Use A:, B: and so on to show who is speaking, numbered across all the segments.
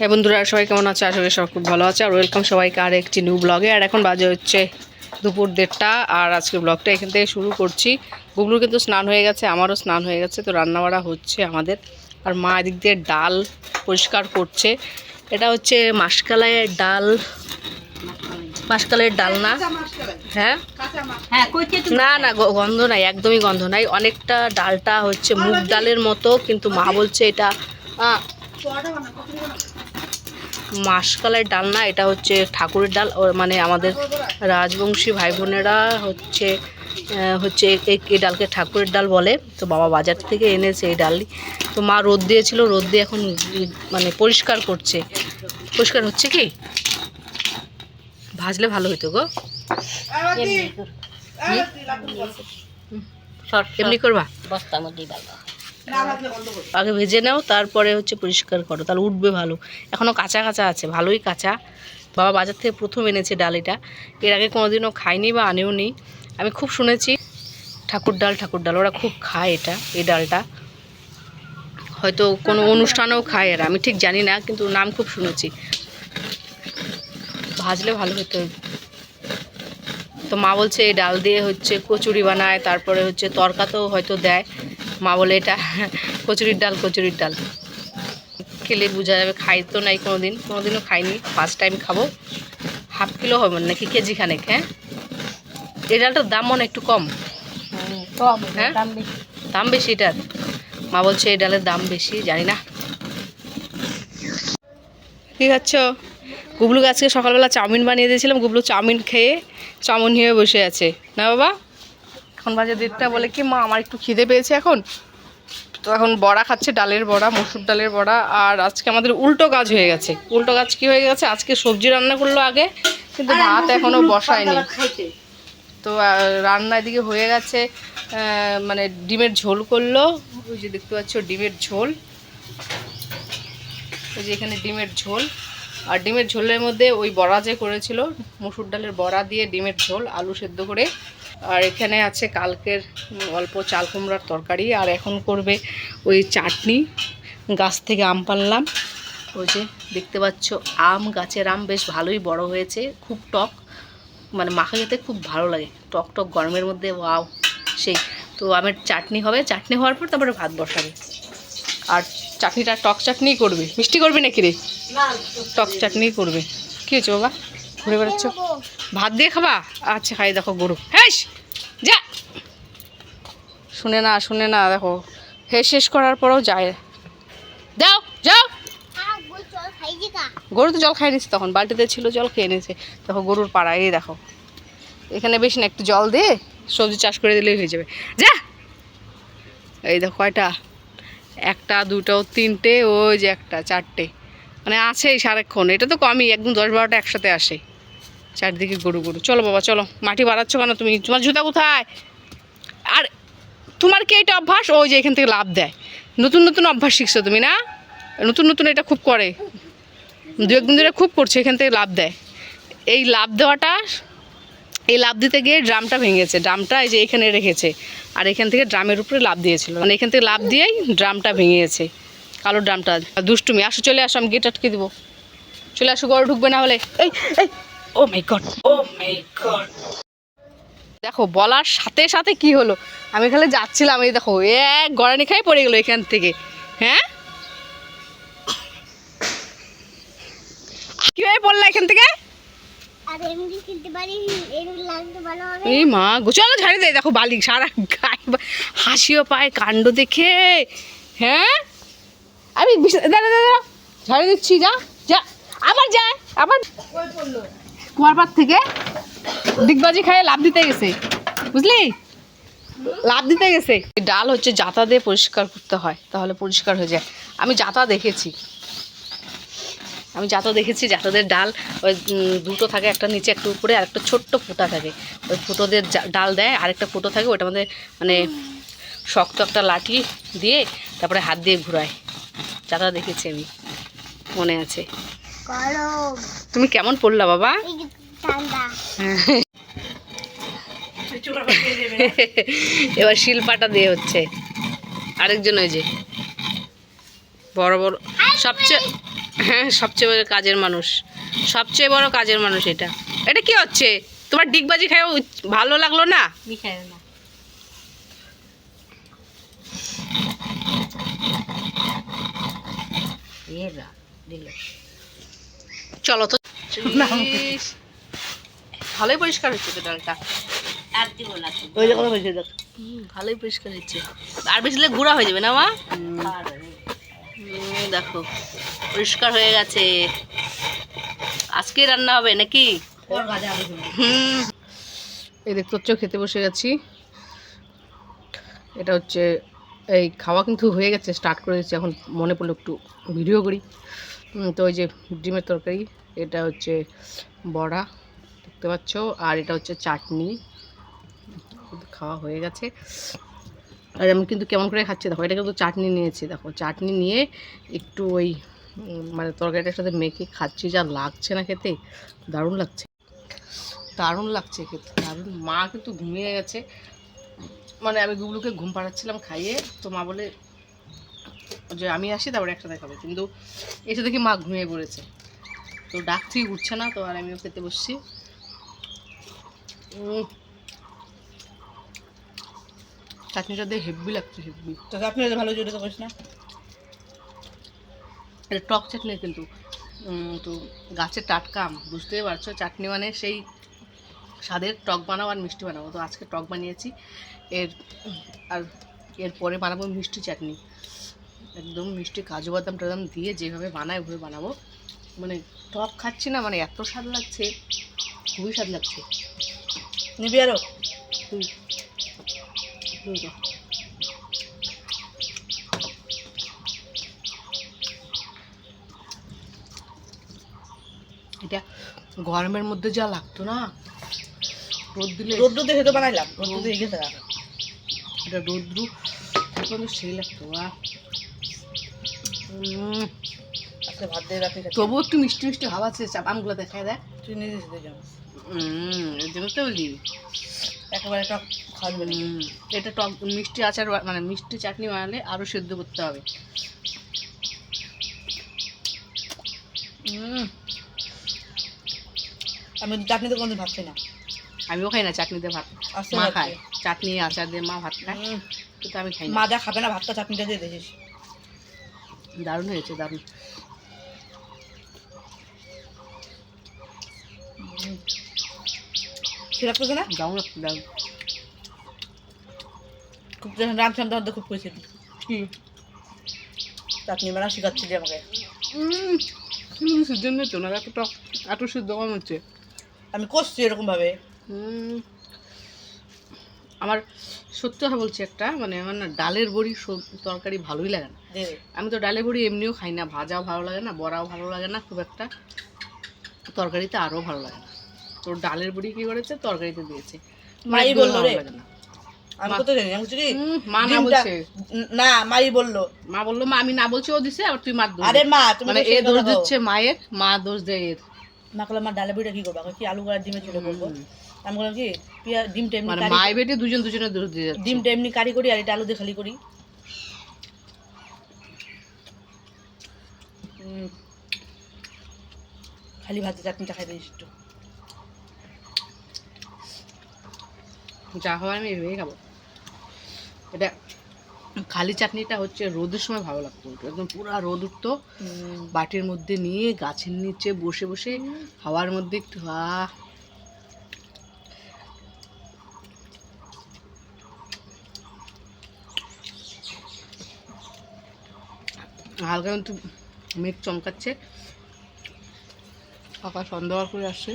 A: হ্যাঁ বন্ধুরা সবাই কেমন আছে? আশা করি সবাই খুব ভালো আছে। আর ওয়েলকাম সবাইকে আর একটি নিউ ব্লগে আর এখন বাজে হচ্ছে দুপুর দেড়টা। আর আজকে ব্লগটা এখান থেকে শুরু করছি। গুগলুর কিন্তু স্নান হয়ে গেছে আমারও স্নান হয়ে গেছে তো রান্নাবাড়া হচ্ছে আমাদের। আর মা এদিক দিয়ে ডাল পরিষ্কার করছে। এটা হচ্ছে মাসকালাইয়ের ডাল। মাসকালাইয়ের ডাল না? হ্যাঁ?
B: হ্যাঁ
A: না না গন্ধ নাই একদমই গন্ধ নাই। অনেকটা ডালটা হচ্ছে মুগ ডালের মতো কিন্তু মা বলছে এটা মাসকালের ডাল না এটা হচ্ছে ঠাকুরের ডাল। ও মানে আমাদের রাজবংশী ভাই বোনেরা হচ্ছে হচ্ছে এই- ডালকে ঠাকুরের ডাল বলে। তো বাবা বাজার থেকে এনেছে এই ডালই। তো মা রোদ দিয়েছিল রোদ দিয়ে এখন মানে পরিষ্কার করছে। পরিষ্কার হচ্ছে কি? ভাজলে ভালো হতো গো। এমনি। করবা?
B: বস্তার মধ্যেই ভালো
A: আগে ভেজে নাও, তারপরে হচ্ছে পরিষ্কার করো, তাহলে উঠবে ভালো। এখনও কাঁচা কাঁচা আছে, ভালোই কাঁচা। বাবা বাজার থেকে প্রথম এনেছে ডাল এটা। এর আগে কোনোদিনও খাইনি বা আনেও নি। আমি খুব শুনেছি, ঠাকুর ডাল ঠাকুর ডাল, ওরা খুব খায় এটা, এই ডালটা। হয়তো কোনো অনুষ্ঠানেও খায় এরা, আমি ঠিক জানি না, কিন্তু নাম খুব শুনেছি। ভাজলে ভালো হতো। তো মা বলছে এই ডাল দিয়ে হচ্ছে কচুরি বানায় তারপরে হচ্ছে তরকাতেও হয়তো দেয়। মা বলে এটা কচুরির ডাল কচুরির ডাল। খেলে বোঝা যাবে খাই তো নাই কোনো দিন কোনো দিনও খাইনি ফার্স্ট টাইম খাব। হাফ কিলো হবে না নাকি কেজি খানেক হ্যাঁ? এই ডালটার দাম মনে একটু কম।
B: কম
A: হ্যাঁ?
B: দাম বেশি।
A: এটার। মা বলছে এই ডালের দাম বেশি জানি না। কি খাচ্ছ? গুবলু গাছকে সকালবেলা চাউমিন বানিয়ে দিয়েছিলাম গুবলু চাউমিন খেয়ে চাউমিন হয়ে বসে আছে। না বাবা? এখন বাজে দেড়টা বলে কি মা আমার একটু খিদে পেয়েছে এখন। তো এখন বড়া খাচ্ছে ডালের বড়া মসুর ডালের বড়া আর আজকে আমাদের উল্টো কাজ হয়ে গেছে। উল্টো কাজ কি হয়ে গেছে? আজকে সবজি রান্না করল আগে কিন্তু ভাত এখনও বসায়নি। তো রান্না এদিকে হয়ে গেছে মানে ডিমের ঝোল করল। ওই যে দেখতে পাচ্ছ ডিমের ঝোল। ওই যে এখানে ডিমের ঝোল। আর ডিমের ঝোলের মধ্যে ওই বড়া যে করেছিল, মসুর ডালের বড়া দিয়ে ডিমের ঝোল, আলু সেদ্ধ করে। আর এখানে আছে কালকের অল্প চাল কুমড়ার তরকারি। আর এখন করবে ওই চাটনি, গাছ থেকে আম পারলাম ওই যে দেখতে পাচ্ছ, আম গাছের আম বেশ ভালোই বড় হয়েছে, খুব টক। মানে মাখা খেতে খুব ভালো লাগে, টক টক গরমের মধ্যে, ওয়াও, সেই। তো আমের চাটনি হবে, চাটনি হওয়ার পর তারপরে ভাত বসাবে। আর চাটনিটা টক চাটনি করবে। মিষ্টি করবি নাকি রে? টক চাটনি করবে। কী হয়েছে বাবা? ঘুরে বেড়াচ্ছ? ভাত দিয়ে খাবা? আচ্ছা খাই দেখো গরু। হ্যাঁ যা! শুনে না শুনে না দেখো। হে শেষ করার পরেও যায়। যাও যাও! গরু তো জল খাই নিচ্ছে তখন বালতিতে ছিল জল খেয়ে নিয়েছে দেখো গরুর পাড়া এই দেখো। এখানে বেশি না একটু জল দিয়ে সবজি চাষ করে দিলেই হয়ে যাবে। যা! এই দেখো কয়টা? একটা, দুটো, তিনটে, ওই যে একটা, চারটে। মানে আছেই সারাক্ষণ। এটা তো কমই, একদম দশ বারোটা একসাথে আসে। চারদিকে গরু গরু। চলো বাবা, চলো। মাটি বাড়াচ্ছ কেন তুমি? তোমার জুতা কোথায়? আর তোমার কি এটা অভ্যাস? ওই যে এখান থেকে লাভ দেয়। নতুন নতুন অভ্যাস শিখছো তুমি, না? নতুন নতুন এটা খুব করে। দু একদিন ধরে খুব করছে, এখান থেকে লাভ দেয়। এই লাভ দেওয়াটা এই লাভ দিতে গিয়ে ড্রামটা ভেঙেছে, ড্রামটা এই যে এখানে রেখেছে। আর এখান থেকে ড্রামের উপরে লাভ দিয়েছিল। মানে এখান থেকে লাভ দিয়েই ড্রামটা ভেঙেছে, কালো ড্রামটা। দুষ্টুমি, আসো, চলে আসো, আমি গেট আটকে দেবো। চলে আসো গড় ঢুকবে না হলে। এই এই, ও মাই গড ও মাই গড দেখো, বলার সাথে সাথে কি হলো? আমি এখানে যাচ্ছিলাম, এই দেখো, এক গড়ানি খাই পড়ে গেলো এখান থেকে। হ্যাঁ? কীভাবে পড়লা এখান থেকে? এই মা চলো ঝাড়ি দেয় দেখো বালি সারা গায়ে হাসিও পায়, কাণ্ড দেখে। হ্যাঁ? আমি দাঁড়া দাঁড়া ঝাড়ি দিচ্ছি, যা যা। আবার যায় আবার কুয়ারপার থেকে ডিগবাজি খায় লাভ দিতে গেছে। বুঝলি? লাভ দিতে গেছে। ডাল হচ্ছে জাতা দিয়ে পরিষ্কার করতে হয়, তাহলে পরিষ্কার হয়ে যায়। আমি জাতা দেখেছি। আমি জাতা দেখেছি জাতাদের ডাল ওই দুটো থাকে একটা নিচে একটা উপরে আর একটা ছোট্ট ফুটা থাকে। ওই ফুটোদের ডাল দেয় আরেকটা ফুটো থাকে ওটার মধ্যে মানে শক্ত একটা লাঠি দিয়ে তারপরে হাত দিয়ে ঘুরায়। জাতা দেখেছি আমি মনে আছে। তুমি কেমন পড়লা বাবা? এবার শিলপাটা দিয়ে হচ্ছে। আরেকজন ওই যে বড় বড় সবচেয়ে সবচেয়ে বড় কাজের মানুষ। সবচেয়ে বড় কাজের মানুষ এটা। এটা কি হচ্ছে? তোমার ডিগবাজি খাই ভালো লাগল না?
B: মিশাই না। এরা দিল।
A: চলো তো। ভালোই পরিষ্কার হচ্ছে তো ডালটা। ভালোই পরিষ্কার হচ্ছে আর বেশি দিলে গুঁড়া হয়ে যাবে না মা? দেখো পরিষ্কার হয়ে গেছে। আজকে রান্না হবে নাকি। হুম। এই দেখতে হচ্ছে খেতে বসে গেছি। এটা হচ্ছে এই খাওয়া কিন্তু হয়ে গেছে স্টার্ট করে দিচ্ছি এখন মনে পড়ল একটু ভিডিও করি। তো ওই যে ডিমের তরকারি এটা হচ্ছে বড়া দেখতে পাচ্ছ। আর এটা হচ্ছে চাটনি। খাওয়া হয়ে গেছে। আর আমি কিন্তু কেমন করে খাচ্ছি, দেখো এটা কিন্তু চাটনি নিয়েছি, দেখো, চাটনি নিয়ে একটু ওই মানে তরকারিটার সাথে মেখে খাচ্ছি, যা লাগছে না খেতে, দারুণ লাগছে। দারুণ লাগছে খেতে, দারুণ। মা কিন্তু ঘুমিয়ে গেছে। মানে আমি গুগলুকে ঘুম পাড়াচ্ছিলাম খাইয়ে, তো মা বলে যে, আমি আসি, তারপরে একসাথে খাব কিন্তু এসে দেখি মা ঘুমিয়ে পড়েছে। তো ডাকছি উঠছে না, তো আর আমিও খেতে বসছি। চাটনিটা দিয়ে হেভি লাগছে হেভি
B: তো আপনি ভালো করিস না।
A: এটা টক চাটনি কিন্তু তো গাছের টাটকা আম বুঝতেই পারছ? চাটনি মানে সেই স্বাদের টক বানাবো আর মিষ্টি বানাবো তো আজকে টক বানিয়েছি। এর আর এর পরে বানাবো মিষ্টি চাটনি। একদম মিষ্টি কাজু বাদাম টাদাম দিয়ে যেভাবে বানায় ওভাবে বানাবো। মানে টক খাচ্ছি না মানে এত স্বাদ লাগছে খুবই স্বাদ লাগছে।
B: নিবি আরও?
A: হুম। হুম, এটা গরমের মধ্যে যা লাগতো না? রোদ দিলে
B: রোদ্দু দেখে তো বানাইলাম। রোদ্দু দেখে গেছে।
A: এটা রোদ্রু এখন সেই লাগতো তবুও একটু মিষ্টি মিষ্টি হাওয়া আছে চাপ আমগুলো দেখায় দেখ।
B: তুই
A: উম, এর জন্য তো বলি
B: একেবারে টক খাওয়া যাবে
A: এটা টক মিষ্টি আচার মানে মিষ্টি চাটনি বানালে আরও সেদ্ধ করতে হবে।
B: আমি চাটনিতে কোনোদিন ভাত খাই না।
A: আমিও খাই না চাটনিতে ভাত। মা খায়।
B: খাই।
A: চাটনি আচার দিয়ে মা ভাত খায়। কিন্তু আমি খাই
B: মা যা খাবে না ভাতটা চাটনিটা দিয়ে দেখিস
A: দারুণ হয়েছে দারুণ।
B: সেটা করছে না
A: দারুণ লাগছে দারুণ।
B: খুব যখন রাঁধছিলাম তখন তো খুব খুশি।
A: কি?
B: চাটনি বানা শিখাচ্ছিলি আমাকে।
A: নেই তো না এত টক এত সিদ্ধ কম হচ্ছে।
B: আমি করছি এরকম ভাবে
A: আমার সত্যি কথা বলছি একটা মানে আমার না ডালের বড়ি তরকারি ভালোই লাগে না। আমি তো ডালের বড়ি এমনিও খাই না ভাজাও ভালো লাগে না বড়াও ভালো লাগে না খুব একটা। তরকারিতে আরও ভালো লাগে না। তো ডালের বড়ি কি করেছে? তরকারিতে দিয়েছে।
B: মাই বলল রে।
A: না।
B: আমি কত জানি আমি বলছি
A: মা না বলছে।
B: না মাই বলল।
A: মা বলল মা আমি না বলছি ও দিছে আর তুই মার দোষ
B: আরে মা তুমি
A: মানে এ দোষ দিচ্ছে মায়ের মা দোষ দেয় এর।
B: মা করলাম মা ডালে বইটা কি করব? কি আলু করার ডিমে ছিল করব? আমি বললাম কি? পিয়া ডিমটা এমনি
A: মানে মায়ের বেটে দুজন দুজনের দোষ দিয়ে যাচ্ছে।
B: ডিমটা এমনি কারি করি আর এটা আলু দিয়ে খালি করি। খালি ভাতে চাটনিটা খাই দিস একটু।
A: যা হওয়ার আমি এভাবেই খাব। এটা খালি চাটনিটা হচ্ছে রোদের সময় ভালো লাগতো একদম পুরো রোদ উঠতো। বাটির মধ্যে নিয়ে গাছের নিচে বসে বসে হাওয়ার মধ্যে একটু আহ হালকা কিন্তু মেঘ চমকাচ্ছে। আকাশ অন্ধকার করে আসছে।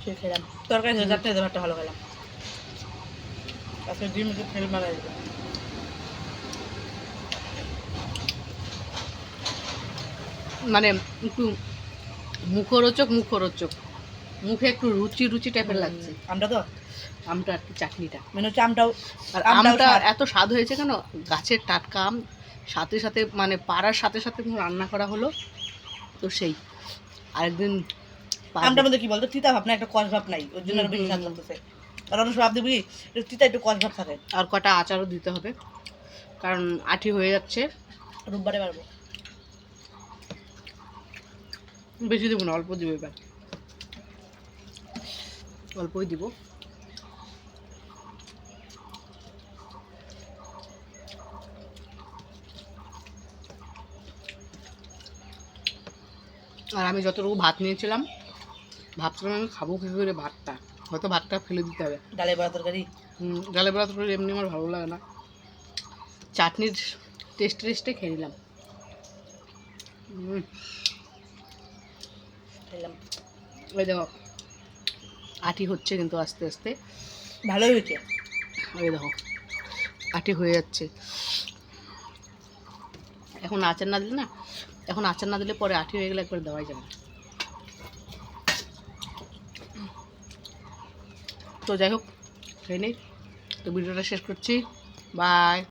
B: সেই খেলাম। তরকারি দিয়ে ভালো খেলাম। আজকে ডিম একটু ফেল মারা
A: মানে একটু মুখরোচক মুখরোচক। মুখে একটু রুচি রুচি টাইপের লাগছে।
B: আমরা তো?
A: আমটা আর কি চাটনিটা।
B: মানে হচ্ছে আমটাও
A: আর আমটা এত স্বাদ হয়েছে কেন? গাছের টাটকা আম সাথে সাথে মানে পাড়ার সাথে সাথে রান্না করা হলো তো সেই। আরেকদিন।
B: আমটার মধ্যে কি বলতো তিতা ভাব না একটা কষ ভাব নাই ওর জন্য আরও বেশি স্বাদ লাগতেছে। আর অনেক ভাব দিবি একটু তিতা একটু কষ ভাব থাকে।
A: আর কটা আচারও দিতে হবে কারণ আঠি হয়ে যাচ্ছে।
B: রোববারে পারব
A: বেশি দেবো না অল্প দিব এবার। অল্পই দিব। আর আমি যতটুকু ভাত নিয়েছিলাম ভাবছিলাম আমি খাব কী করে ভাতটা। হয়তো ভাতটা ফেলে দিতে হবে।
B: ডালে বড়া তরকারি?
A: হুম, ডালে বড়া তরকারি এমনি আমার ভালো লাগে না। চাটনির টেস্ট টেস্টে খেয়ে নিলাম।
B: খেলাম।
A: ওই দেখো আটি হচ্ছে কিন্তু আস্তে আস্তে।
B: ভালোই হয়েছে?
A: ওই দেখো আটি হয়ে যাচ্ছে। এখন আচার না দিলে না এখন আচার না দিলে পরে আটি হয়ে গেলে একবার দেওয়াই যাবে তো যাই হোক খেয়ে তো ভিডিওটা শেষ করছি। বাই।